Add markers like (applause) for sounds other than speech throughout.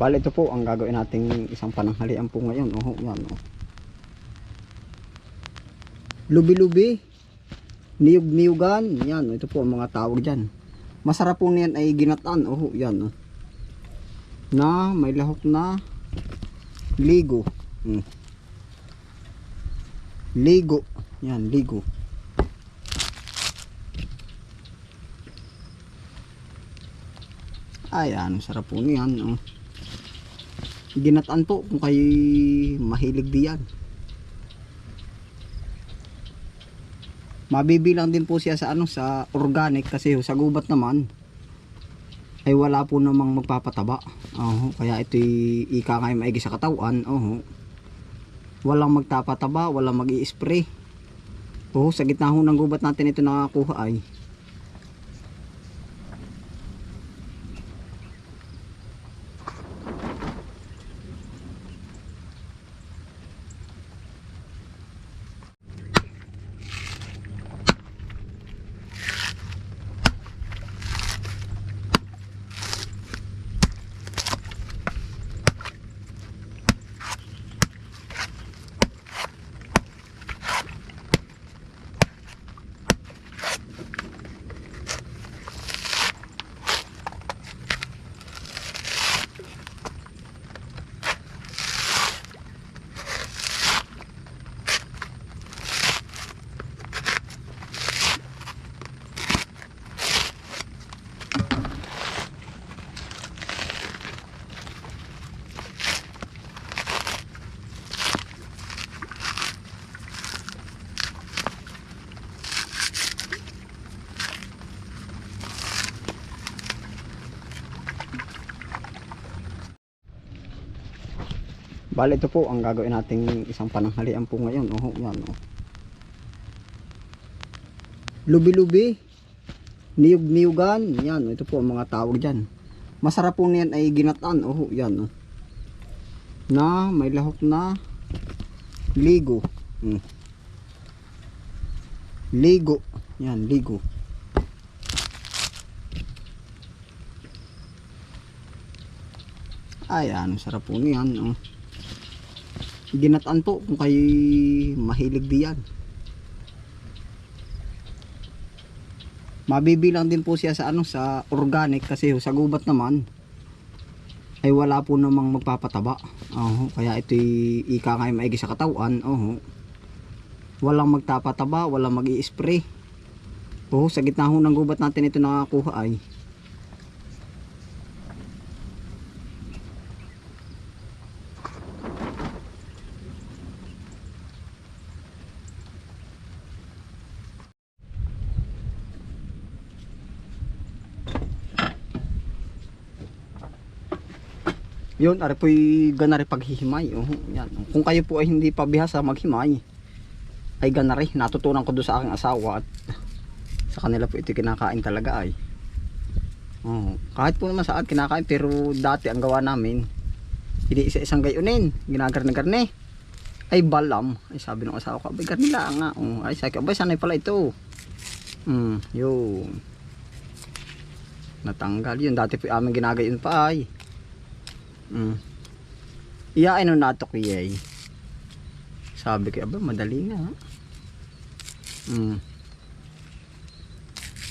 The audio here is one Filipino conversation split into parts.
Bali ito po ang gagawin nating isang pananghalian po ngayon. Oh, yan oh. Lubi-lubi. Niyog-niyugan. Yan, ito po ang mga tawag diyan. Masarap po niyan ay ginataan. Oh, yan oh. Na may lahok na ligo. Hmm. Ligo. Yan, ligo. Ayan, sarap po niyan. Oh. Ginataan po kung kayo mahilig diyan. Mabibilang din po siya sa ano sa organic kasi sa gubat naman ay wala po namang magpapataba. Oh, kaya ito ika nga maigi sa katawan. Oh. Walang magtapataba, walang magi-spray. Oh, sa gitna ng gubat natin ito nakakuha ay. Bali ito po ang gagawin nating isang pananghalian po ngayon. Oh, yan oh. Lubi-lubi. Niyog-niyugan. Yan, oh, ito po ang mga tawag diyan. Masarap po niyan ay ginataan. Oh, yan oh. Na may lahok na ligo. Hmm. Ligo. Yan, ligo. Ayan, sarap po niyan. Oh ginataan po kung kayo mahilig diyan. Mabibilang din po siya sa ano sa organic kasi sa gubat naman ay wala po namang magpapataba. Oh, kaya ito ika nga maigi sa katawan. Oh, walang magtapataba walang mag spray oh, sa gitna ho ng gubat natin ito nakakuha ay Yun, ari po'y ganari paghihimay. Oh, yan. Kung kayo po ay hindi pa bihasa maghimay, ay ganari. Natutunan ko doon sa aking asawa at sa kanila po ito kinakain talaga ay. Oh, kahit po naman sa akin kinakain pero dati ang gawa namin, hindi isa-isang gayunin, ginagarne-garne. Ay balam. Ay sabi ng asawa ko, abay garne lang nga. Oh, ay sabi ko, abay sanay pala ito. Hmm, yun. Natanggal yun. Dati po aming ginagayon pa ay. Mm. Iyain no nato kiyay. Sabi ko, aba, madali nga. Mm.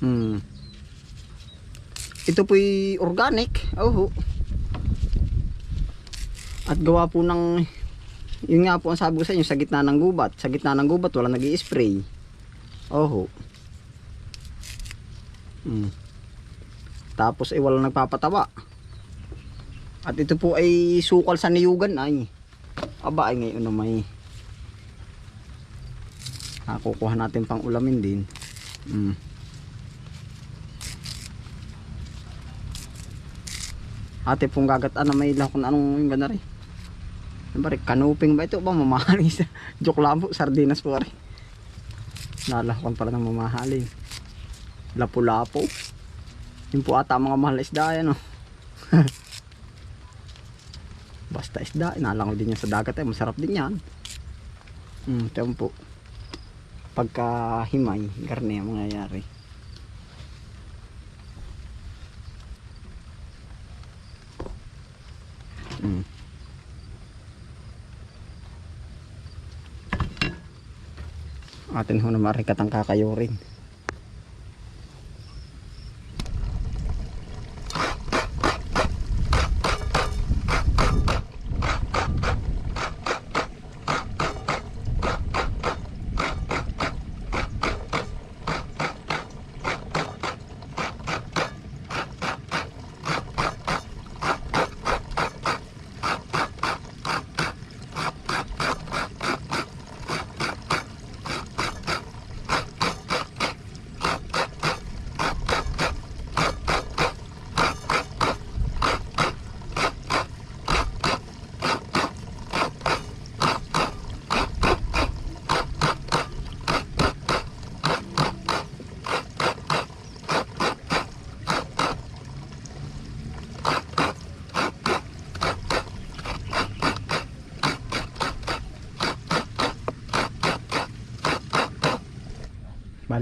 Mm. Ito po'y organic. Oh. At gawa po ng yun nga po ang sabi ko sa inyo sa gitna ng gubat. Sa gitna ng gubat wala nag spray Oh. Mm. Tapos eh, wala nagpapatawa. At ito po ay sukal sa niyugan ay. Aba ay ngayon na may nakukuha natin pang ulamin din. Mm. Ate pong gagataan na may lahok na anong yung gana rin. Ano ba rin? Kanuping ba ito ba? Mamahaling sa (laughs) joke lang. Sardinas po rin. Nalahokon pala ng mamahaling. Lapu-lapo. Yun po ata mga mahal na isda yan oh. (laughs) isda inalangoy din yan sa dagat eh masarap din yan hmm tiyan po pagka himay garne ang mangyayari Mm. Atin ho na marikat ang kakayurin.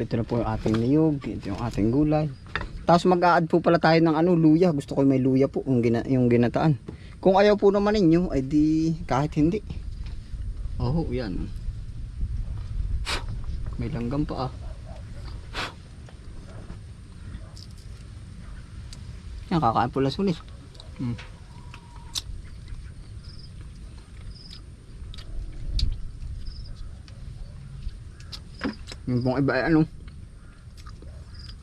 Ito na po yung ating niyog, ito yung ating gulay. Tapos mag-a-add po pala tayo ng ano, luya. Gusto ko may luya po, yung, gina, yung ginataan. Kung ayaw po naman ninyo, ay di kahit hindi. Oh, yan. May langgam pa ah. Yan, kakain po eh. Hmm. Yung pong iba ay ano.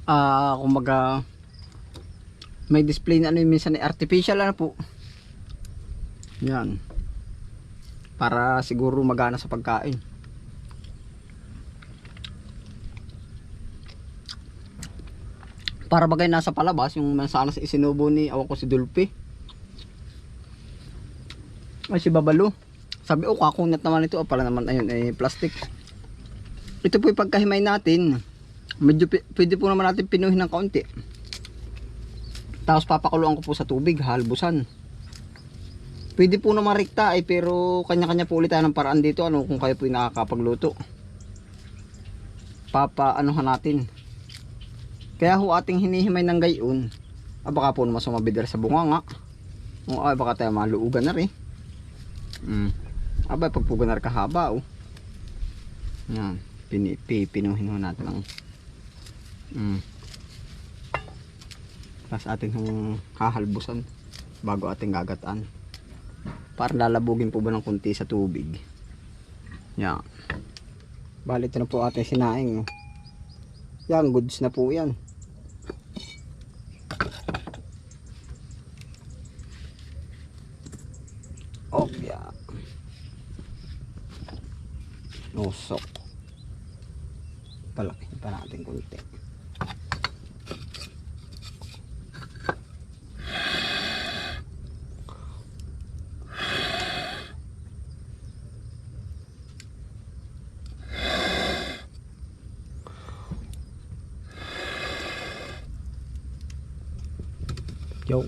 Ah, kumaga may display na ano yung minsan ay artificial ano po. Yan. Para siguro magana sa pagkain. Para bagay nasa palabas yung sana sa isinubo ni awa ko si Dulpe. Ay si Babalo. Sabi oh kakunat naman ito. Oh, pala naman ayun eh plastic. Ito po yung pagkahimay natin. Medyo pwede po naman natin pinuhin ng kaunti. Tapos papakuluan ko po sa tubig, halbusan. Pwede po naman rekta ay pero kanya-kanya po ulit tayo ng paraan dito ano kung kayo po yung nakakapagluto. Papa anuhan natin. Kaya ho ating hinihimay ng gayon. Ah, baka po naman sumabidar sa bunganga. O ay baka tayo maluugan na rin. Mm. Aba pagpugan na kahaba oh. Yan. Pini, pi, pinuhin ho natin ang mm. Tapos ating hahalbusan bago ating gagataan. Para lalabugin po ba ng kunti sa tubig. Yan. Bali ito na po ating sinaing. Yan, goods na po yan. Oh, yeah. Usok. Palaki pa natin kunti. Yo.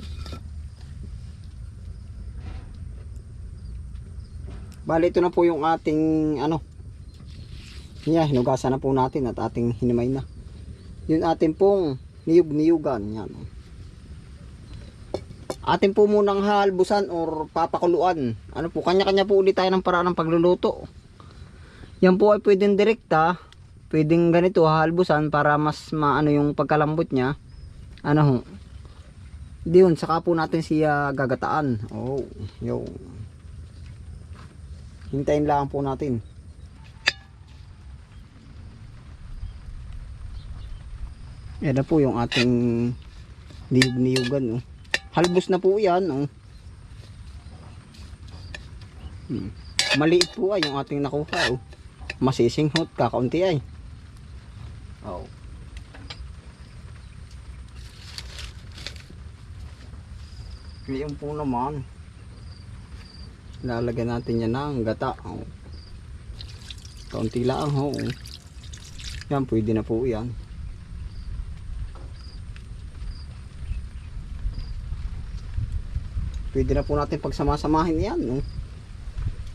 Bali ito na po yung ating ano. Yeah, hinugasan na po natin at ating hinimay na. Yung ating pong niyug-niyugan. Yan. Atin po munang halbusan or papakuluan. Ano po, kanya-kanya po ulit tayo ng paraan ng pagluluto. Yan po ay pwedeng direkta. Pwedeng ganito halbusan para mas maano yung pagkalambot niya. Ano ho. Di yun, saka po natin siya gagataan. Oh, yo. Hintayin lang po natin. Yan na po yung ating niyug-niyugan. Oh. Halbos na po yan. Oh. Hmm. Maliit po ay yung ating nakuha. Oh. Masisinghot, kakaunti ay. Oh. Ngayon po naman, lalagyan natin yan ng gata. Oh. Kaunti lang ho. Oh. Yan, pwede na po yan. Pwede na po natin pagsamasamahin yan. No?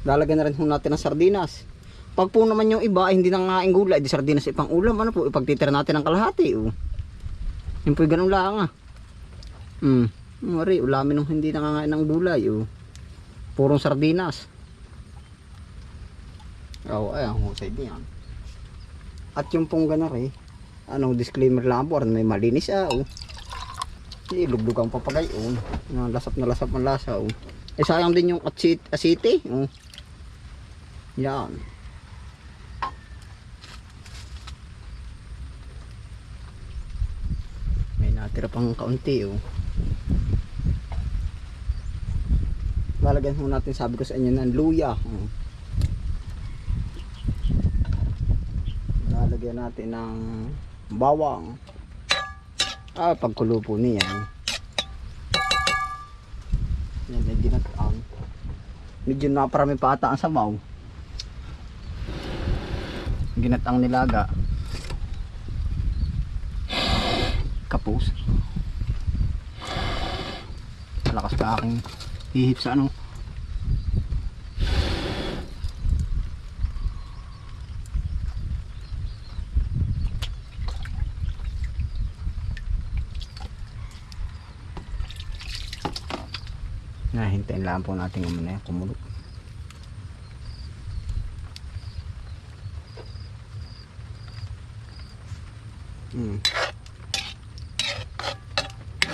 Lalagyan na rin po natin ng sardinas. Pag po naman yung iba hindi nangaing gulay, di sardinas ipang ulam, ano po, ipagtitira natin ng kalahati. Oh. Yung po ganun lang ah. Hmm. Mari, ulamin nung hindi nangangain ng gulay. Oh. Purong sardinas. Oo, ay, ang husay din yan. At yung pong ganari, anong disclaimer lang po, may malinis ah, oh. Ilugdug ang papagay, oh. Lasap na lasap ang lasa, oh. Eh, sayang din yung atsit, asite, oh. Yan. May natira pang kaunti, oh. Lalagyan mo natin, sabi ko sa inyo, ng luya. Oh. Lalagyan natin ng bawang. Ah, pagkulo po niyan. Yan, may ginataang. Medyo naparami pa ata ang sabaw. Ginataang nilaga. Kapus. Malakas pa aking hihip sa ano. na hintayin lang po natin yung muna kumulo hmm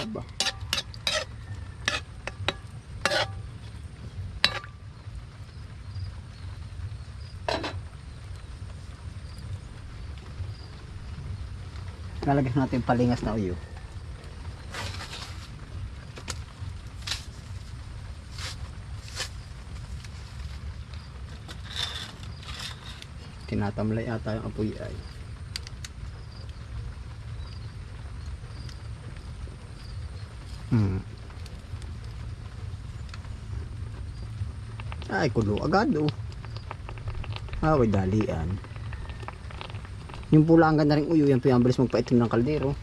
Aba. Lalagyan natin palingas na uyo. tinatamlay ata yung apoy ay hmm. ay kulo agad oh may dalian yung pula ang ganda rin uyo yan po yung bilis magpaitim ng kaldero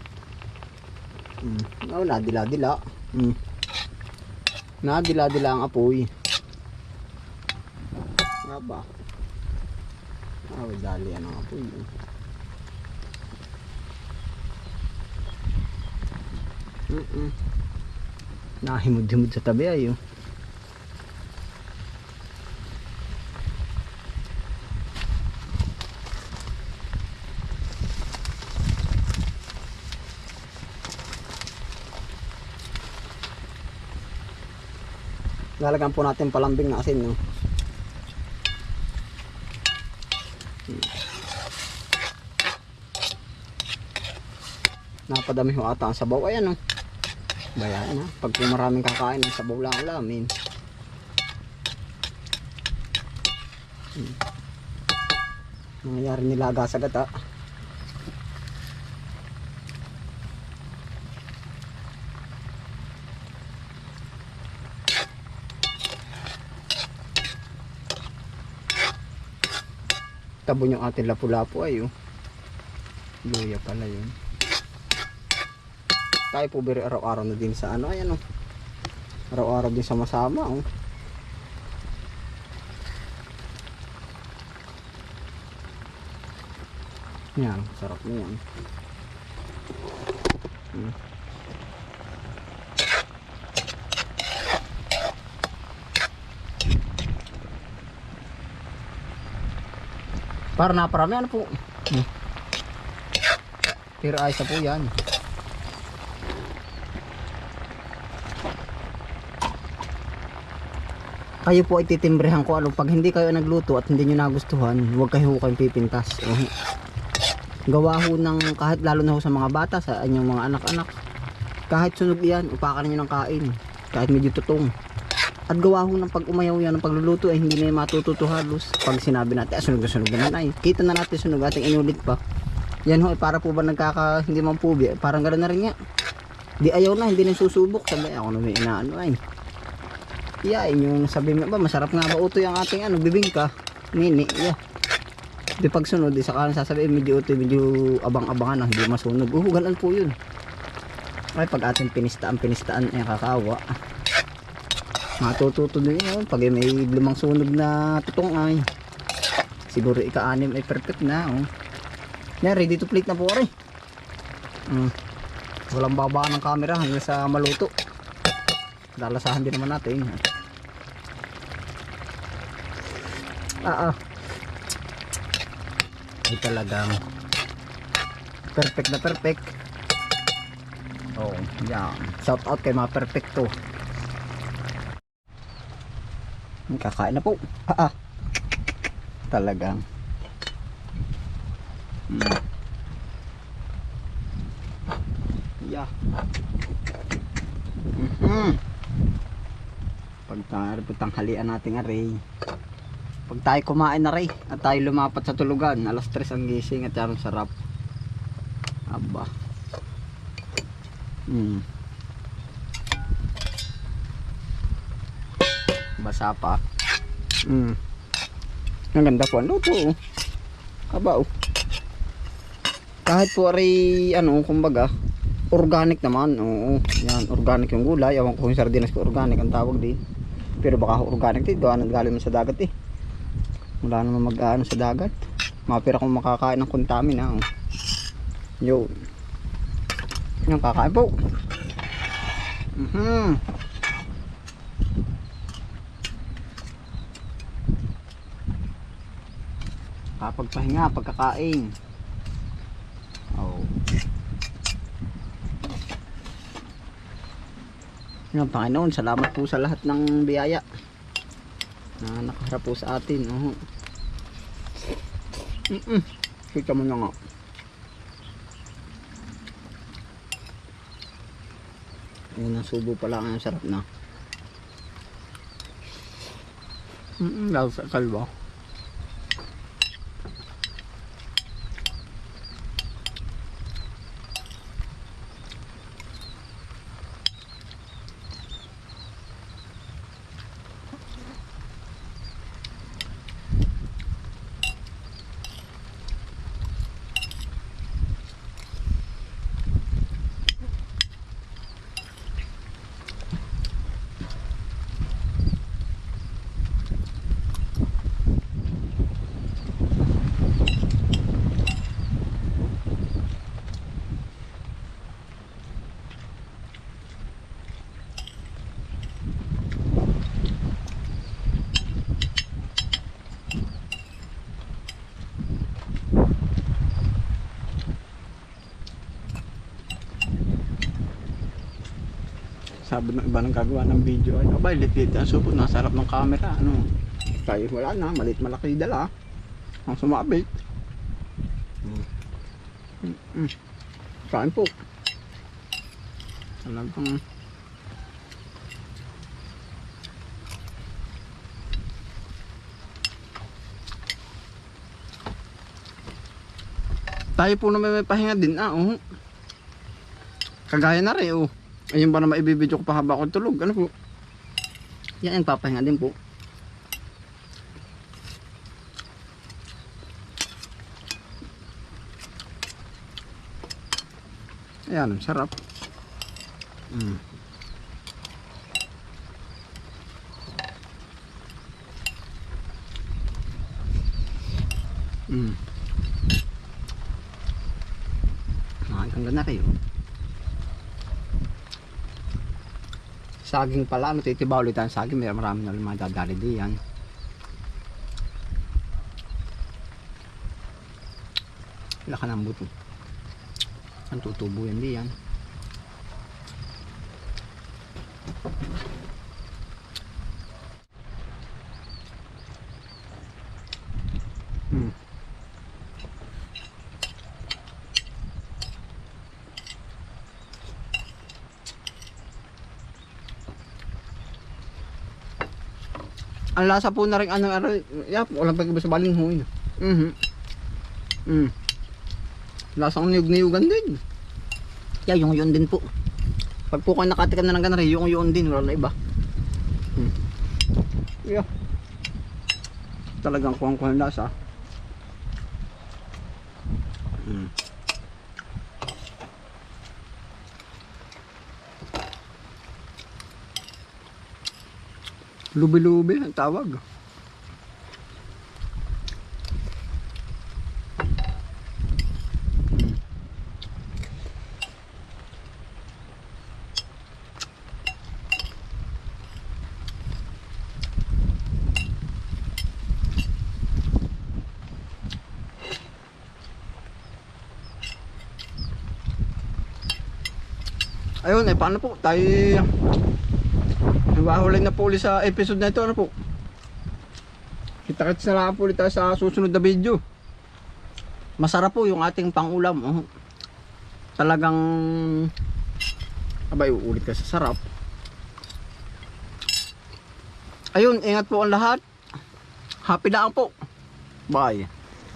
hmm. oh nadila dila hmm. nadila dila ang apoy nga ba Ah, may dali nga po yun. Mm -mm. Nahimod-himod sa tabi ayo. Lalagyan po natin palambing na asin, no? napadami ho ata ang sabaw. Ayan oh bayan na. Pag po maraming kakain ang sabaw lang ang lamin hmm. nangyayari nilaga sa gata tabon yung ating lapu-lapu ay oh. Luya pala yun. Tayo po biro araw-araw na din sa ano ayan oh araw-araw din sama-sama oh. Yan sarap niyan hmm. Para naparami ano po hmm. pero ayos na po yan kayo po ay titimbrehan ko ano pag hindi kayo nagluto at hindi nyo nagustuhan huwag kayo kayong pipintas oh. gawa ho ng kahit lalo na ho sa mga bata sa inyong mga anak-anak kahit sunog yan upakan nyo ng kain kahit medyo tutong at gawa ho ng pag umayaw yan ng pagluluto ay hindi na yung matututo halos pag sinabi natin ah, sunog na sunog naman ay kita na natin sunog ating inulit pa yan ho ay para po ba nagkaka hindi man pubi parang gano'n na rin nga di ayaw na hindi na susubok sabi ako na may inaano ay Yeah, yung sabi mo ba, masarap nga ba utoy ang ating ano, bibingka. Mini, yeah. Di pag sunod, di saka sasabihin medyo utoy, medyo abang-abangan na, hindi masunog. Uh, ganun po yun. Ay, pag ating pinistaan, pinistaan, ay kakawa. Matututo din yun, pag may limang sunog na tutong ay. Siguro ika-anim ay perfect na, oh. Yan, ready to plate na po rin. Mm. Walang babaan ng camera hanggang sa maluto. Dalasahan din naman natin. Ah, ah. Ay talagang perfect na perfect. Oh, yan. Shout out kay mga perfecto. Kakain na po. Ah, ah. Talagang. Mm. Yeah. Mhm. Pag tayo tanghalian natin aray. Pag tayo kumain na rin at tayo lumapat sa tulugan, alas 3 ang gising at yan sarap. Aba. Hmm. Basa pa. Hmm. Ang ganda po ang luto. oh. Aba oh. Kahit po ay ano, kumbaga, organic naman. Oo, yan, organic yung gulay. Ewan ko yung sardinas ko organic ang tawag din. Pero baka organic din, doon galing mo sa dagat eh. Wala naman mag-ano sa dagat. Mapira kung makakain ng kontamin ha. Yo. Yung kakain po. Mhm. Kapagpahinga, pagkakain. Oh. Yung Panginoon, salamat po sa lahat ng biyaya na nakaharap po sa atin. Oh. Mm -mm. Kita mo na nga. Unang subo pa lang ang sarap na. Mm -mm, lalo sa kalbo. Sabi ng iba nang gagawa ng video. Ay abay lit-lit ang supot nasa harap ng camera ano. Tayo wala na. Malit malaki dala. Ang sumabit. Mm -mm. kain po. Talagang tayo po naman may pahinga din ah oh. kagaya na rin oh Ayun ba na maibibidyo ko pa haba ako tulog. Ano po? Yan ang papahinga din po. Ayan, sarap. Mm. Nakakang na kayo. Saging pala, matitiba ulit ang saging, may marami na mga dadali diyan. Wala ka ng buto. Ang tutubo yan diyan. Hmm. Ang lasa po na rin ano, ano, yap, walang pag sa baling huy. Mhm. Mm. Lasang niyog-niyugan din. Yeah, yung yun din po. Pag po kayo nakatikan na ng ganari, yung yun din, wala na iba. Hmm. Yeah. Talagang kuhang-kuhang lasa. Hmm. Lubi-lubi ang tawag. Ayun, eh, paano po tayo Nabahulay na po ulit sa episode na ito. Ano po? Kita-kits na lang po ulit sa susunod na video. Masarap po yung ating pangulam. Oh. Talagang Abay, uulit ka sa sarap. Ayun, ingat po ang lahat. Happy na po. Bye.